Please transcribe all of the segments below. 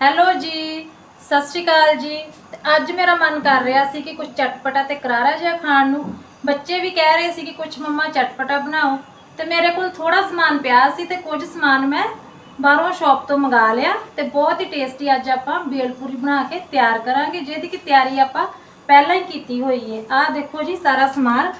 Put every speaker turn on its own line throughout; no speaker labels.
Hello ਜੀ, ਸਤਿ ਸ਼੍ਰੀ ਅਕਾਲ ਜੀ। ਅੱਜ ਮੇਰਾ ਮਨ ਕਰ ਰਿਹਾ ਸੀ ਕਿ ਕੁਝ ਚਟਪਟਾ ਤੇ ਕਰਾਰਾ ਜਿਹਾ ਖਾਣ ਨੂੰ। ਬੱਚੇ ਵੀ ਕਹਿ ਰਹੇ ਸੀ ਕਿ ਕੁਝ ਮੰਮਾ ਚਟਪਟਾ ਬਣਾਓ। ਤੇ ਮੇਰੇ ਕੋਲ ਥੋੜਾ ਸਮਾਨ ਪਿਆ ਸੀ ਤੇ ਕੁਝ ਸਮਾਨ ਮੈਂ ਬਾਹਰੋਂ ਸ਼ਾਪ ਤੋਂ ਮੰਗਾ ਲਿਆ। ਤੇ ਬਹੁਤ ਹੀ ਟੇਸਟੀ ਅੱਜ ਆਪਾਂ ਬੇਲਪੂਰੀ ਬਣਾ ਕੇ ਤਿਆਰ ਕਰਾਂਗੇ, ਜਿਹਦੀ ਕਿ ਤਿਆਰੀ ਆਪਾਂ ਪਹਿਲਾਂ ਹੀ ਕੀਤੀ ਹੋਈ ਹੈ ਆਹ ਦੇਖੋ ਜੀ ਸਾਰਾ ਸਮਾਨ।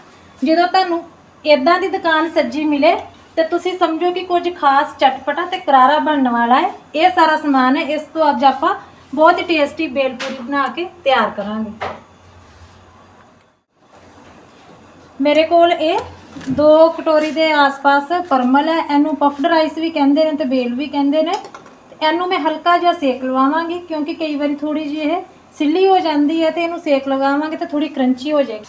ਜਦੋਂ ਤੁਹਾਨੂੰ ਇਦਾਂ ਦੀ ਦੁਕਾਨ ਸੱਜੀ ਮਿਲੇ ਤੇ ਤੁਸੀਂ ਸਮਝੋ ਕਿ ਕੁਝ ਖਾਸ ਚਟਪਟਾ ਤੇ ਕਰਾਰਾ ਬਣਨ ਵਾਲਾ ਹੈ। ਇਹ ਸਾਰਾ ਸਮਾਨ ਹੈ, ਇਸ ਤੋਂ ਅੱਜ ਆਪਾਂ ਬਹੁਤ ਹੀ ਟੇਸਟੀ ਬੇਲਪੂਰੀ ਬਣਾ ਕੇ ਤਿਆਰ ਕਰਾਂਗੇ। ਮੇਰੇ ਕੋਲ ਇਹ ਦੋ ਕਟੋਰੀ ਦੇ ਆਸ-ਪਾਸ ਪਰਮਲ ਹੈ, ਇਹਨੂੰ ਪਫਡ ਰਾਈਸ ਵੀ ਕਹਿੰਦੇ ਨੇ ਤੇ ਬੇਲ ਵੀ ਕਹਿੰਦੇ ਨੇ। ਇਹਨੂੰ ਮੈਂ ਹਲਕਾ ਜਿਹਾ ਸੇਕ ਲਵਾਵਾਂਗੀ ਕਿਉਂਕਿ ਕਈ ਵਾਰੀ ਥੋੜੀ ਜਿਹੀ ਇਹ ਸਿੱਲੀ ਹੋ ਜਾਂਦੀ ਹੈ ਤੇ ਇਹਨੂੰ ਸੇਕ ਲਗਾਵਾਂਗੇ ਤੇ ਥੋੜੀ ਕਰੰਚੀ ਹੋ ਜਾਏਗੀ।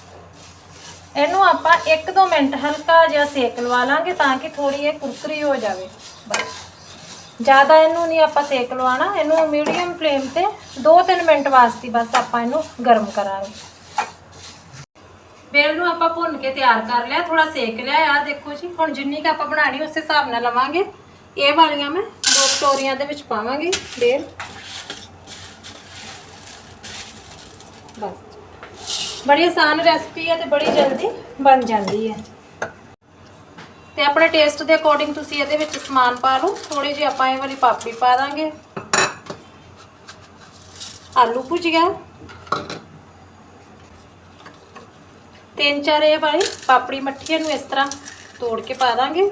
ਇਹਨੂੰ ਆਪਾਂ 1-2 ਮਿੰਟ ਹਲਕਾ ਜਿਹਾ ਸੇਕ ਲਵਾ ਲਾਂਗੇ ਤਾਂ ਕਿ ਥੋੜੀ ਇਹ ਕੁਰਕਰੀ ਹੋ ਜਾਵੇ। ਬਸ। ਜ਼ਿਆਦਾ ਇਹਨੂੰ ਨਹੀਂ ਆਪਾਂ ਸੇਕ ਲਵਾਣਾ ਇਹਨੂੰ ਮੀਡੀਅਮ ਫਲੇਮ ਤੇ 2-3 ਮਿੰਟ ਵਾਸਤੇ ਬਸ ਆਪਾਂ ਇਹਨੂੰ ਗਰਮ ਕਰਾਂਗੇ। ਬੇਲ ਨੂੰ ਆਪਾਂ ਭੁੰਨ ਕੇ ਤਿਆਰ ਕਰ ਲਿਆ ਥੋੜਾ ਸੇਕ ਲਿਆ। ਆ ਦੇਖੋ ਜੀ, ਹੁਣ ਜਿੰਨੀ ਕ ਆਪਾਂ ਬਣਾਣੀ ਉਸ ਹਿਸਾਬ ਨਾਲ ਲਵਾਂਗੇ। ਇਹ ਵਾਲੀਆਂ ਮੈਂ ਦੋ ਕਟੋਰੀਆਂ ਦੇ ਵਿੱਚ ਪਾਵਾਂਗੀ ਬੇਲ ਬਸ। ਬੜੀ ਆਸਾਨ ਰੈਸਪੀ ਹੈ ਤੇ ਬੜੀ ਜਲਦੀ ਬਣ ਜਾਂਦੀ ਹੈ ਤੇ ਆਪਣੇ ਟੇਸਟ ਦੇ ਅਕੋਰਡਿੰਗ ਤੁਸੀਂ ਇਹਦੇ ਵਿੱਚ ਸਮਾਨ ਪਾ ਲਓ। ਥੋੜੀ ਜਿਹੀ ਆਪਾਂ ਇਹ ਵਾਲੀ ਪਾਪੜੀ ਪਾ ਦਾਂਗੇ। ਆਲੂ ਭੁਜੀਆ ਤਿੰਨ ਚਾਰ ਇਹ ਵਾਲੀ ਪਾਪੜੀ ਮੱਠੀਆਂ ਨੂੰ ਇਸ ਤਰ੍ਹਾਂ ਤੋੜ ਕੇ ਪਾ ਦਾਂਗੇ।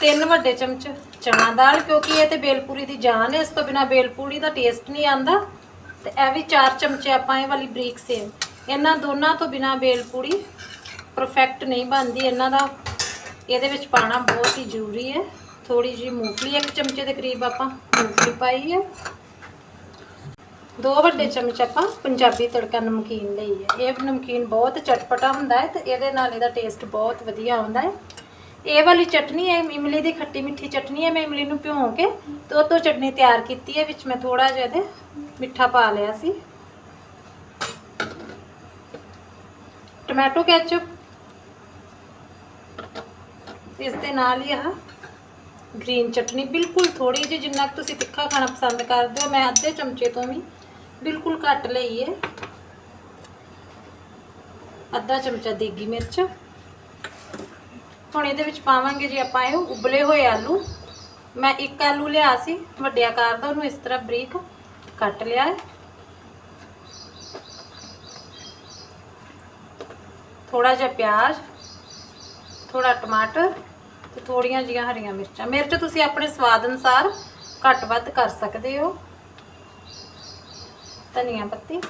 ਤਿੰਨ ਵੱਡੇ ਚਮਚ ਚਨਾ ਦਾਲ, ਕਿਉਂਕਿ ਇਹ ਤੇ ਬੇਲਪੂਰੀ ਦੀ ਜਾਨ ਹੈ, ਇਸ ਤੋਂ ਬਿਨਾ ਬੇਲਪੂਰੀ ਦਾ ਟੇਸਟ ਨਹੀਂ ਆਂਦਾ। ਤੇ ਇਹ ਵੀ 4 ਚਮਚੇ ਆਪਾਂ ਇਹ ਵਾਲੀ ਬਰੀਕ ਸੇਮ। ਇਹਨਾਂ ਦੋਨਾਂ ਤੋਂ ਬਿਨਾ ਬੇਲਪੂਰੀ ਪਰਫੈਕਟ ਨਹੀਂ ਬਣਦੀ। ਇਹਨਾਂ ਦਾ, ਇਹਦੇ ਵਿੱਚ ਪਾਣਾ ਬਹੁਤ ਹੀ ਜ਼ਰੂਰੀ ਹੈ। ਥੋੜੀ ਜਿਹੀ ਮੂੰਗਫਲੀ, ਇੱਕ ਚਮਚੇ ਦੇ ਕਰੀਬ ਆਪਾਂ ਮੂੰਗਫਲੀ ਪਾਈ ਹੈ। ਦੋ ਵੱਡੇ ਚਮਚ ਆਪਾਂ ਪੰਜਾਬੀ ਤੜਕਾ ਨਮਕੀਨ ਲਈ ਹੈ। ਇਹ ਨਮਕੀਨ ਬਹੁਤ ਚਟਪਟਾ ਹੁੰਦਾ ਹੈ ਤੇ ਇਹਦੇ ਨਾਲ ਇਹਦਾ ਟੇਸਟ ਬਹੁਤ ਵਧੀਆ ਆਉਂਦਾ ਹੈ। ਇਹ ਵਾਲੀ ਚਟਨੀ ਹੈ, ਇਮਲੀ ਦੀ ਖੱਟੀ ਮਿੱਠੀ ਚਟਨੀ ਹੈ, ਮੈਂ ਇਮਲੀ ਨੂੰ ਭਿਉਂ ਕੇ ਤੇ ਉਹ ਤੋਂ ਚਟਨੀ ਤਿਆਰ ਕੀਤੀ ਹੈ, ਵਿੱਚ ਮੈਂ ਥੋੜਾ ਜਿਹਾ ਇਹਦੇ ਮਿੱਠਾ ਪਾ ਲਿਆ ਸੀ। ਟੋਮੈਟੋ ਕੈਚਪ ਇਸ ਦੇ ਨਾਲ ਹੀ ਆਹ ਗ੍ਰੀਨ ਚਟਨੀ, ਬਿਲਕੁਲ ਥੋੜੀ ਜਿਹੀ ਜਿੰਨਾ ਕੁ ਤੁਸੀਂ ਤਿੱਖਾ ਖਾਣਾ ਪਸੰਦ ਕਰਦੇ ਹੋ, ਮੈਂ ਅੱਧੇ ਚਮਚੇ ਤੋਂ ਵੀ ਬਿਲਕੁਲ ਘੱਟ ਲਈ ਹੈ। ਅੱਧਾ ਚਮਚਾ ਦੇਗੀ ਮਿਰਚ। ਹੁਣ ਇਹਦੇ ਵਿੱਚ ਪਾਵਾਂਗੇ ਜੀ ਆਪਾਂ ਇਹ ਉਬਲੇ ਹੋਏ ਆਲੂ। ਮੈਂ ਇੱਕ ਆਲੂ ਲਿਆ ਸੀ ਵੱਡੇ ਆਕਾਰ ਦਾ, ਉਹਨੂੰ ਇਸ ਤਰ੍ਹਾਂ ਬਰੀਕ ਕੱਟ ਲਿਆ ਹੈ। ਥੋੜਾ ਜਿਹਾ ਪਿਆਜ਼ ਥੋੜਾ ਟਮਾਟਰ ਤੇ ਥੋੜੀਆਂ ਜੀਆਂ ਹਰੀਆਂ ਮਿਰਚਾਂ। ਮਿਰਚ ਤੁਸੀਂ ਆਪਣੇ ਸਵਾਦ ਅਨੁਸਾਰ ਘੱਟ ਵੱਧ ਕਰ ਸਕਦੇ ਹੋ। ਧਨੀਆ ਪੱਤੀ,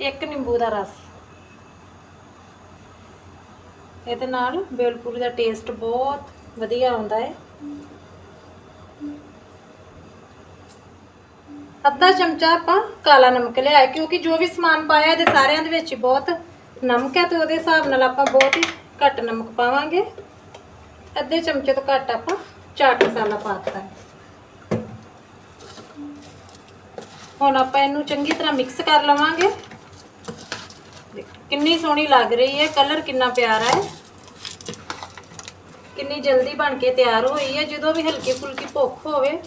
ਇੱਕ ਨਿੰਬੂ ਦਾ ਰਸ। ਇਹਦੇ ਨਾਲ ਬੇਲਪੂਰੀ ਦਾ ਟੇਸਟ ਬਹੁਤ ਵਧੀਆ ਆਉਂਦਾ ਹੈ। ਅੱਧਾ ਚਮਚਾ ਆਪਾਂ ਕਾਲਾ ਨਮਕ ਲਿਆ ਕਿਉਂਕਿ ਜੋ ਵੀ ਸਮਾਨ ਪਾਇਆ ਇਹਦੇ ਸਾਰਿਆਂ ਦੇ ਵਿੱਚ ਬਹੁਤ ਨਮਕ ਹੈ ਤੇ ਉਹਦੇ ਹਿਸਾਬ ਨਾਲ ਆਪਾਂ ਬਹੁਤ ਹੀ ਘੱਟ ਨਮਕ ਪਾਵਾਂਗੇ। ਅੱਧੇ ਚਮਚੇ ਤੋਂ ਘੱਟ ਆਪਾਂ ਚਾਟ ਮਸਾਲਾ ਪਾਤਾ ਹੈ। ਹੁਣ ਆਪਾਂ ਇਹਨੂੰ ਚੰਗੀ ਤਰ੍ਹਾਂ ਮਿਕਸ ਕਰ ਲਵਾਂਗੇ। ਕਿੰਨੀ ਸੋਹਣੀ ਲੱਗ ਰਹੀ ਹੈ, ਕਲਰ ਕਿੰਨਾ ਪਿਆਰਾ ਹੈ। ਕਿੰਨੀ ਜਲਦੀ ਬਣ ਕੇ ਤਿਆਰ ਹੋਈ ਹੈ, ਜਦੋਂ ਵੀ ਹਲਕੀ ਫੁਲਕੀ ਭੁੱਖ ਹੋਵੇ,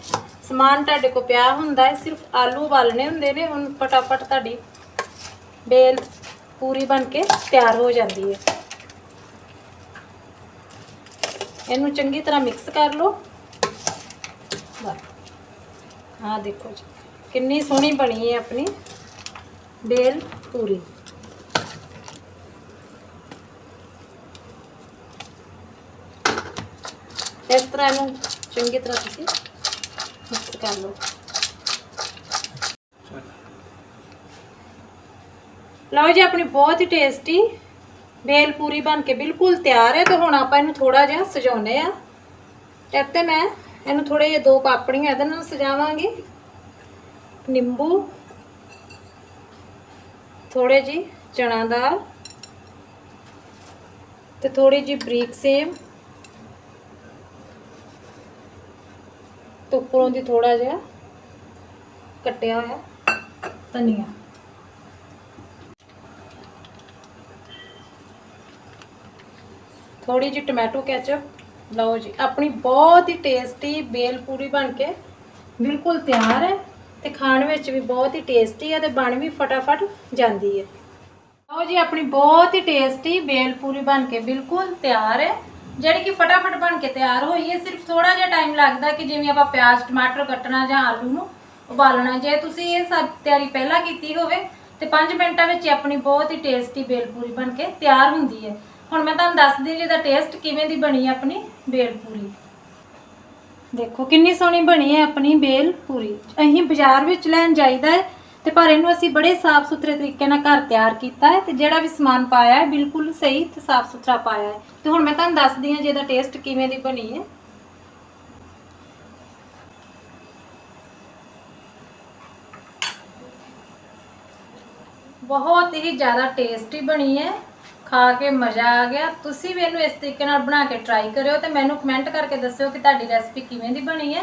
ਸਮਾਨ ਤੁਹਾਡੇ ਕੋਲ ਪਿਆ ਹੁੰਦਾ ਹੈ, ਸਿਰਫ ਆਲੂ ਉਬਾਲਣੇ ਹੁੰਦੇ ਨੇ, ਹੁਣ ਫਟਾਫਟ ਤੁਹਾਡੀ ਬੇਲ ਪੂਰੀ ਬਣ ਕੇ ਤਿਆਰ ਹੋ ਜਾਂਦੀ ਹੈ। ਇਹਨੂੰ ਚੰਗੀ ਤਰ੍ਹਾਂ ਮਿਕਸ ਕਰ ਲਓ। ਬਸ ਦੇਖੋ ਜੀ, ਕਿੰਨੀ ਸੋਹਣੀ ਬਣੀ ਹੈ ਆਪਣੀ ਬੇਲ ਪੂਰੀ। ਇਸ ਤਰ੍ਹਾਂ ਇਹਨੂੰ ਚੰਗੀ ਤਰ੍ਹਾਂ ਤੁਸੀਂ ਮਿਕਸ ਕਰ ਲਓ। ਲਓ ਜੀ, ਆਪਣੀ ਬਹੁਤ ਹੀ ਟੇਸਟੀ ਬੇਲ ਪੂਰੀ ਬਣ ਕੇ ਬਿਲਕੁਲ ਤਿਆਰ ਹੈ ਤੇ ਹੁਣ ਆਪਾਂ ਇਹਨੂੰ ਥੋੜਾ ਜਿਹਾ ਸਜਾਉਨੇ ਆ ਇੱਥੇ ਮੈਂ ਇਹਨੂੰ ਥੋੜੇ ਜਿਹੇ ਦੋ ਪਾਪੜੀਆਂ ਇਹਦੇ ਨਾਲ ਸਜਾਵਾਂਗੀ। ਨਿੰਬੂ ਥੋੜੇ ਜੀ ਚਣਾ ਦਾਲ ਤੇ ਥੋੜੀ ਜੀ ਬਰੀਕ ਸੇਮ ਤੇ ਉੱਪਰੋਂ ਦੀ ਥੋੜਾ ਜਿਹਾ ਕੱਟਿਆ ਹੋਇਆ ਧਨੀਆ। ਥੋੜੀ ਜਿਹੀ ਟੋਮੈਟੋ ਕੈਚਪ ਲਓ ਜੀ, ਆਪਣੀ ਬਹੁਤ ਹੀ ਟੇਸਟੀ ਬੇਲ ਪੂਰੀ ਬਣ ਕੇ ਬਿਲਕੁਲ ਤਿਆਰ ਹੈ ਤੇ ਖਾਣ ਵਿੱਚ ਵੀ ਬਹੁਤ ਹੀ ਟੇਸਟੀ ਹੈ ਤੇ ਬਣ ਵੀ ਫਟਾਫਟ ਜਾਂਦੀ ਹੈ। ਲਓ ਜੀ, ਆਪਣੀ ਬਹੁਤ ਹੀ ਟੇਸਟੀ ਬੇਲ ਪੂਰੀ ਬਣ ਕੇ ਬਿਲਕੁਲ ਤਿਆਰ ਹੈ। ਜਿਹੜੀ ਕਿ ਫਟਾਫਟ ਬਣ ਕੇ ਤਿਆਰ ਹੋਈ ਹੈ, ਸਿਰਫ ਥੋੜਾ ਜਿਹਾ ਟਾਈਮ ਲੱਗਦਾ ਕਿ ਜਿਵੇਂ ਆਪਾਂ ਪਿਆਜ਼, ਟਮਾਟਰ ਕੱਟਣਾ ਜਾਂ ਆਲੂ ਨੂੰ ਉਬਾਲਣਾ। ਜੇ ਤੁਸੀਂ ਇਹ ਸਭ ਤਿਆਰੀ ਪਹਿਲਾਂ ਕੀਤੀ ਹੋਵੇ, ਤੇ 5 ਮਿੰਟਾਂ ਵਿੱਚ ਆਪਣੀ ਬਹੁਤ ਹੀ ਟੇਸਟੀ ਬੇਲ ਪੂਰੀ ਬਣ ਕੇ ਤਿਆਰ ਹੁੰਦੀ ਹੈ। ਹੁਣ ਮੈਂ ਤੁਹਾਨੂੰ ਦੱਸਦੀ ਜੀ ਦਾ ਟੇਸਟ ਕਿਵੇਂ ਦੀ ਬਣੀ ਹੈ ਆਪਣੀ ਬੇਲ ਪੂਰੀ ਦੇਖੋ, ਕਿੰਨੀ ਸੋਹਣੀ ਬਣੀ ਹੈ ਆਪਣੀ ਬੇਲ ਪੂਰੀ ਅਸੀਂ ਬਾਜ਼ਾਰ ਵਿੱਚ ਲੈਣ ਜਾਈਦਾ ਹੈ ਤੇ ਪਰ ਇਹਨੂੰ ਅਸੀਂ ਬੜੇ ਸਾਫ਼ ਸੁਥਰੇ ਤਰੀਕੇ ਨਾਲ ਘਰ ਤਿਆਰ ਕੀਤਾ ਹੈ ਤੇ ਜਿਹੜਾ ਵੀ ਸਮਾਨ ਪਾਇਆ ਹੈ ਬਿਲਕੁਲ ਸਹੀ ਤੇ ਸਾਫ਼ ਸੁਥਰਾ ਪਾਇਆ ਹੈ। ਤੇ ਹੁਣ ਮੈਂ ਤੁਹਾਨੂੰ ਦੱਸਦੀ ਹਾਂ ਜੀ ਇਹਦਾ ਟੇਸਟ ਕਿਵੇਂ ਦੀ ਬਣੀ ਹੈ। ਬਹੁਤ ਹੀ ਜ਼ਿਆਦਾ ਟੇਸਟੀ ਬਣੀ ਹੈ। ਖਾ ਕੇ ਮਜ਼ਾ ਆ ਗਿਆ। ਤੁਸੀਂ ਵੀ ਇਹਨੂੰ ਇਸ ਤਰੀਕੇ ਨਾਲ ਬਣਾ ਕੇ ਟਰਾਈ ਕਰਿਓ ਤੇ ਮੈਨੂੰ ਕਮੈਂਟ ਕਰਕੇ ਦੱਸਿਓ ਕਿ ਤੁਹਾਡੀ ਰੈਸਪੀ ਕਿਵੇਂ ਦੀ ਬਣੀ ਹੈ।